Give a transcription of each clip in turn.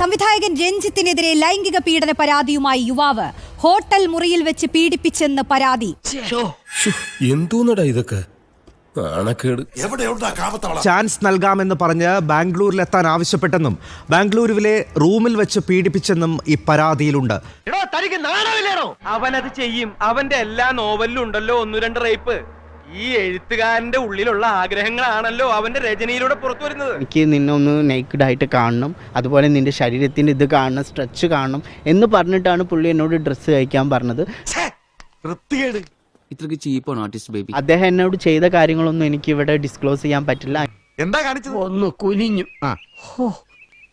സംവിധായകൻ രഞ്ജിത്തിനെതിരെ ലൈംഗിക പീഡന പരാതിയുമായി യുവാവ് ഹോട്ടൽ മുറിയിൽ വെച്ച് പീഡിപ്പിച്ചെന്ന് പരാതി. എന്തോന്നടാ ഇതൊക്കെ? നാണക്കേട്. ചാൻസ് നൽകാമെന്ന് പറഞ്ഞ് ബാംഗ്ലൂരിലെത്താൻ ആവശ്യപ്പെട്ടെന്നും ബാംഗ്ലൂരുവിലെ റൂമിൽ വെച്ച് പീഡിപ്പിച്ചെന്നും ഈ പരാതിയിലുണ്ട്. അവനത് ചെയ്യും. അവന്റെ എല്ലാ നോവലിലും ഉണ്ടല്ലോ ഒന്നു രണ്ട് റേപ്പ്. ഈ എഴുത്തുകാരന്റെ ഉള്ളിലുള്ള ആഗ്രഹങ്ങളാണല്ലോ അവന്റെ രചനയിലൂടെ പുറത്തു വരുന്നത്. എനിക്ക് നിന്നെ ഒന്ന് നെയ്ക്കഡ് ആയിട്ട് കാണണം അതുപോലെ നിന്റെ ശരീരത്തിന്റെ ഇത് കാണണം സ്ട്രെച്ച് കാണണം എന്ന് പറഞ്ഞിട്ടാണ് പുള്ളി എന്നോട് ഡ്രസ്സ് കഴിക്കാൻ പറഞ്ഞത്. ഇത്രക്ക് ചീപ്പാണ് ആർട്ടിസ്റ്റ് ബേബി അദ്ദേഹം എന്നോട് ചെയ്ത കാര്യങ്ങളൊന്നും എനിക്ക് ഇവിടെ ഡിസ്ക്ലോസ് ചെയ്യാൻ പറ്റില്ല. എന്താ കാണിച്ചത്? ഒന്ന് കുനിഞ്ഞു.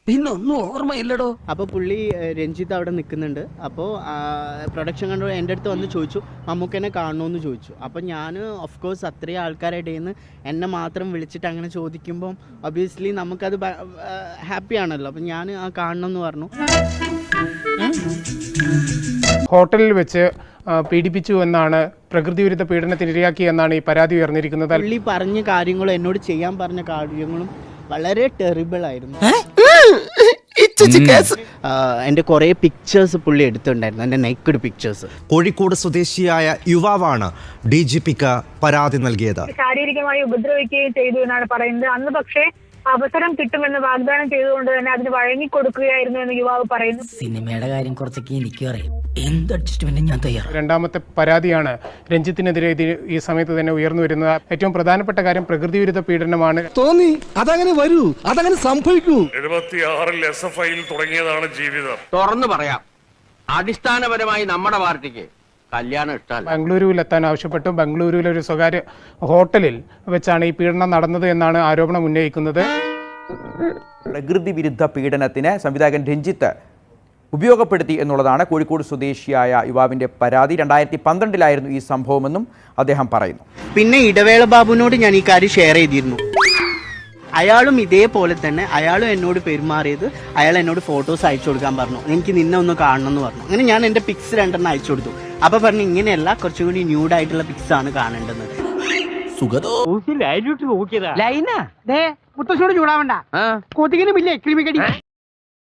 പിന്നൊന്നും ഓർമ്മയില്ലടോ. അപ്പോൾ പുള്ളി രഞ്ജിത്ത് അവിടെ നിൽക്കുന്നുണ്ട് അപ്പോൾ പ്രൊഡക്ഷൻ കണ്ടു എന്റെ അടുത്ത് വന്ന് ചോദിച്ചു മമ്മൂക്കനെ കാണണമെന്ന് ചോദിച്ചു. അപ്പോൾ ഞാൻ ഓഫ് കോഴ്സ് അത്രയും ആൾക്കാരുടെ നിന്ന് എന്നെ മാത്രം വിളിച്ചിട്ട് അങ്ങനെ ചോദിക്കുമ്പം ഒബിയസ്ലി നമുക്കത് ഹാപ്പി ആണല്ലോ. അപ്പം ഞാൻ ആ കാണണം എന്ന് പറഞ്ഞു. ഹോട്ടലിൽ വെച്ച് പീഡിപ്പിച്ചു എന്നാണ് പ്രകൃതി വിരുദ്ധ പീഡനത്തിന് ഇരയാക്കി എന്നാണ് ഈ പരാതി ഉയർന്നിരിക്കുന്നത്. പുള്ളി പറഞ്ഞ കാര്യങ്ങളും എന്നോട് ചെയ്യാൻ പറഞ്ഞ കാര്യങ്ങളും വളരെ ടെറിബിൾ ആയിരുന്നു. എന്റെ കുറേ പിക്ചേഴ്സ് പുള്ളി എടുത്തിട്ടുണ്ടായിരുന്നു. എന്റെ നെക്കഡ് പിക്ചേഴ്സ് കോഴിക്കോട് സ്വദേശിയായ യുവാവാണ് ഡി ജി പിക്ക് പരാതി നൽകിയത്. ശാരീരികമായി ഉപദ്രവിക്കുകയും ചെയ്തു എന്നാണ് പറയുന്നത്. അന്ന് പക്ഷേ അവസരം കിട്ടുമെന്ന് വാഗ്ദാനം ചെയ്തുകൊണ്ട് തന്നെ അതിന് വഴങ്ങിക്കൊടുക്കുകയായിരുന്നു എന്ന് യുവാവ് പറയുന്നു. സിനിമയുടെ കാര്യം കുറച്ചൊക്കെ എനിക്ക് അറിയാം. എന്ത് അഡ്ജസ്റ്റ്മെന്റും ഞാൻ തയ്യാറാണ് രണ്ടാമത്തെ പരാതിയാണ് രഞ്ജിത്തിനെതിരെ ഇത് ഈ സമയത്ത് തന്നെ ഉയർന്നു വരുന്നത്. ഏറ്റവും പ്രധാനപ്പെട്ട കാര്യം പ്രകൃതി വിരുദ്ധ പീഡനമാണ്. തോന്നി അതങ്ങനെ വരൂ അതങ്ങനെ സംഭവിക്കൂ. എഴുപത്തിയാറിൽ എസ് എഫ് ഐയിൽ തുടങ്ങിയതാണ് ജീവിതം. തുറന്നു പറയാം. അടിസ്ഥാനപരമായി നമ്മുടെ പാർട്ടിക്ക് കല്യാണം ഇഷ്ടമല്ല. ബംഗളൂരുവിൽ എത്താൻ ആവശ്യപ്പെട്ടു. ബംഗളൂരുവിലെ ഒരു സ്വകാര്യ ഹോട്ടലിൽ വെച്ചാണ് ഈ പീഡനം നടന്നത് എന്നാണ് ആരോപണം ഉന്നയിക്കുന്നത്. പ്രകൃതി വിരുദ്ധ പീഡനത്തിന് സംവിധായകൻ രഞ്ജിത്ത് ഉപയോഗപ്പെടുത്തി എന്നുള്ളതാണ് കോഴിക്കോട് സ്വദേശിയായ യുവാവിന്റെ പരാതി. രണ്ടായിരത്തി പന്ത്രണ്ടിലായിരുന്നു ഈ സംഭവമെന്നും അദ്ദേഹം പറയുന്നു. പിന്നെ ഇടവേള ബാബുവിനോട് ഞാൻ ഈ കാര്യം ഷെയർ ചെയ്തിരുന്നു. അയാളും ഇതേപോലെ തന്നെ അയാളും എന്നോട് പെരുമാറിയത് അയാൾ എന്നോട് ഫോട്ടോസ് അയച്ചു കൊടുക്കാൻ പറഞ്ഞു. എനിക്ക് നിന്നെ ഒന്ന് കാണണം എന്ന് പറഞ്ഞു. അങ്ങനെ ഞാൻ എന്റെ പിക്സ് രണ്ടെണ്ണം അയച്ചു കൊടുത്തു. അപ്പൊ പറഞ്ഞു ഇങ്ങനെയല്ല കുറച്ചും കൂടി ന്യൂഡ് ആയിട്ടുള്ള പിക്സ് ആണ് കാണേണ്ടത്. ലൈനാ മുത്തശ്ശോട് ചൂടാവണ്ട. കൊതുകിനും ഇല്ലേ ക്രിമിക്കടി